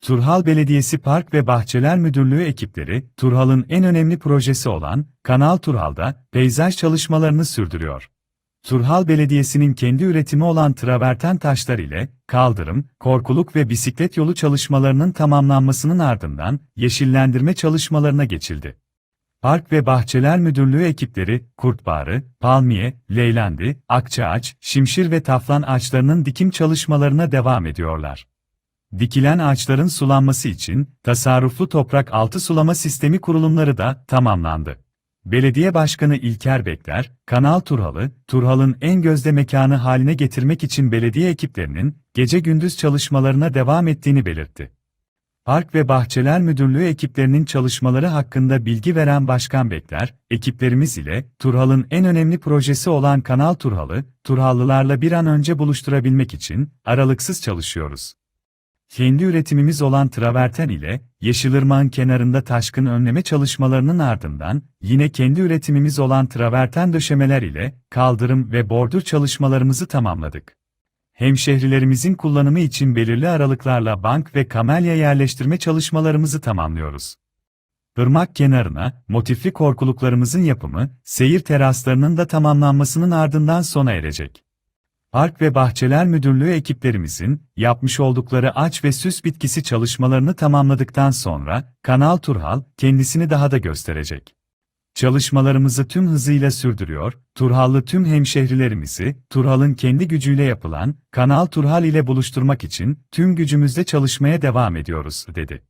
Turhal Belediyesi Park ve Bahçeler Müdürlüğü ekipleri, Turhal'ın en önemli projesi olan Kanal Turhal'da peyzaj çalışmalarını sürdürüyor. Turhal Belediyesi'nin kendi üretimi olan traverten taşlar ile kaldırım, korkuluk ve bisiklet yolu çalışmalarının tamamlanmasının ardından yeşillendirme çalışmalarına geçildi. Park ve Bahçeler Müdürlüğü ekipleri, kurtbağrı, palmiye, leylendi, akçaağaç, şimşir ve taflan ağaçlarının dikim çalışmalarına devam ediyorlar. Dikilen ağaçların sulanması için tasarruflu toprak altı sulama sistemi kurulumları da tamamlandı. Belediye Başkanı İlker Bekler, Kanal Turhal'ı, Turhal'ın en gözde mekanı haline getirmek için belediye ekiplerinin gece gündüz çalışmalarına devam ettiğini belirtti. Park ve Bahçeler Müdürlüğü ekiplerinin çalışmaları hakkında bilgi veren Başkan Bekler, ekiplerimiz ile Turhal'ın en önemli projesi olan Kanal Turhal'ı, Turhallılarla bir an önce buluşturabilmek için aralıksız çalışıyoruz. Kendi üretimimiz olan traverten ile Yeşilırmağın kenarında taşkın önleme çalışmalarının ardından yine kendi üretimimiz olan traverten döşemeler ile kaldırım ve bordür çalışmalarımızı tamamladık. Hemşehrilerimizin kullanımı için belirli aralıklarla bank ve kamelya yerleştirme çalışmalarımızı tamamlıyoruz. Irmak kenarına, motifli korkuluklarımızın yapımı, seyir teraslarının da tamamlanmasının ardından sona erecek. Park ve Bahçeler Müdürlüğü ekiplerimizin yapmış oldukları ağaç ve süs bitkisi çalışmalarını tamamladıktan sonra Kanal Turhal kendisini daha da gösterecek. Çalışmalarımızı tüm hızıyla sürdürüyor, Turhallı tüm hemşehrilerimizi Turhal'ın kendi gücüyle yapılan Kanal Turhal ile buluşturmak için tüm gücümüzle çalışmaya devam ediyoruz, dedi.